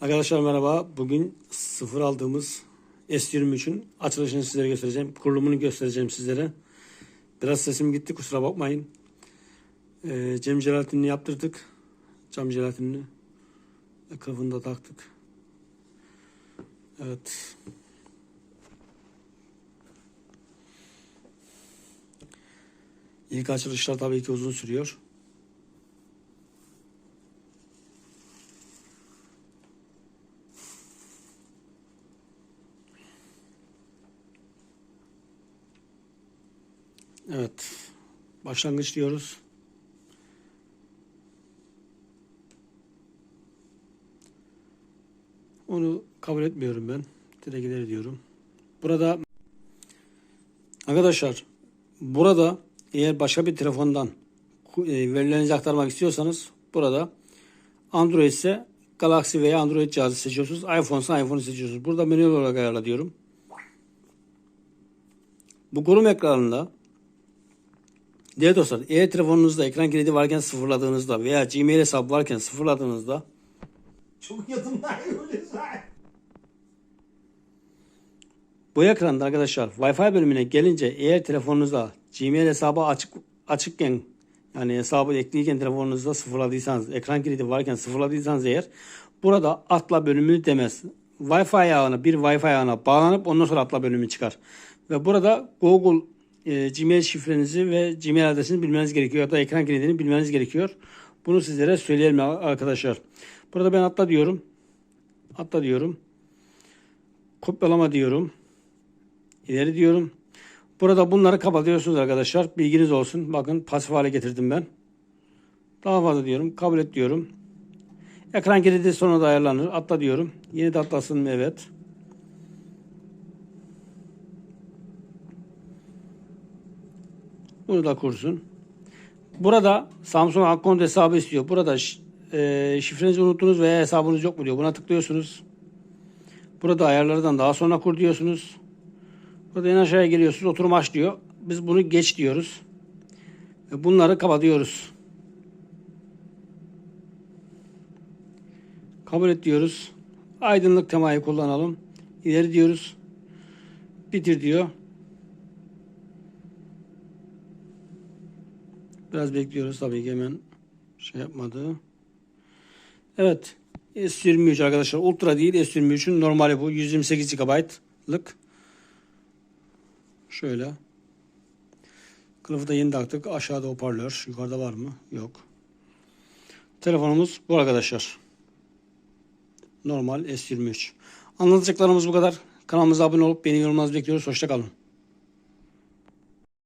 Arkadaşlar merhaba. Bugün sıfır aldığımız S23'ün açılışını sizlere göstereceğim. Kurulumunu göstereceğim sizlere. Biraz sesim gitti kusura bakmayın. Ee, cam jelatinini yaptırdık. Cam jelatinini. Kılıfını da taktık. Evet. İlk açılışlar tabii ki uzun sürüyor. Evet. Başlangıç diyoruz. Onu kabul etmiyorum ben. Direkt ileri diyorum. Burada arkadaşlar burada eğer başka bir telefondan e, verilerinizi aktarmak istiyorsanız burada Android ise Galaxy veya Android cihazı seçiyorsunuz. iPhone ise iPhone'u seçiyorsunuz. Burada menü olarak ayarla diyorum. Bu kurum ekranında Değerli dostlar, eğer telefonunuzda ekran kilidi varken sıfırladığınızda veya Gmail hesabı varken sıfırladığınızda Çok yakından öyle bu ekranda arkadaşlar Wi-Fi bölümüne gelince eğer telefonunuzda Gmail hesabı açık açıkken yani hesabı ekliyken telefonunuzda sıfırladıysanız, ekran kilidi varken sıfırladıysanız eğer burada atla bölümünü demez. Wi-Fi ağına bir Wi-Fi ağına bağlanıp ondan sonra atla bölümü çıkar. Ve burada Google e, Gmail şifrenizi ve Gmail adresini bilmeniz gerekiyor da ekran kilidini bilmeniz gerekiyor. Bunu sizlere söyleyelim arkadaşlar. Burada ben atla diyorum. Atla diyorum. Kopyalama diyorum. İleri diyorum. Burada bunları kapatıyorsunuz arkadaşlar. Bilginiz olsun. Bakın pasif hale getirdim ben. Daha fazla diyorum. Kabul et diyorum. Ekran kilidi sonra da ayarlanır. Atla diyorum. Yeni de atlasın evet. Bunu da kursun. Burada Samsung account hesabı istiyor. Burada e, şifrenizi unuttunuz veya hesabınız yok mu diyor. Buna tıklıyorsunuz. Burada ayarlardan daha sonra kur diyorsunuz. Burada en aşağıya geliyorsunuz. Oturum aç diyor. Biz bunu geç diyoruz. Bunları kapatıyoruz. Kabul et diyoruz. Aydınlık temayı kullanalım. İleri diyoruz. Bitir diyor. Biraz bekliyoruz tabii ki hemen şey yapmadı. Evet. S23 arkadaşlar. Ultra değil S23'ün normali bu. 128 GB'lık. Şöyle. Kılıfı da yeni taktık. Aşağıda hoparlör. Yukarıda var mı? Yok. Telefonumuz bu arkadaşlar. Normal S23. Anlatacaklarımız bu kadar. Kanalımıza abone olup beni yorumlarınızı bekliyoruz. Hoşçakalın.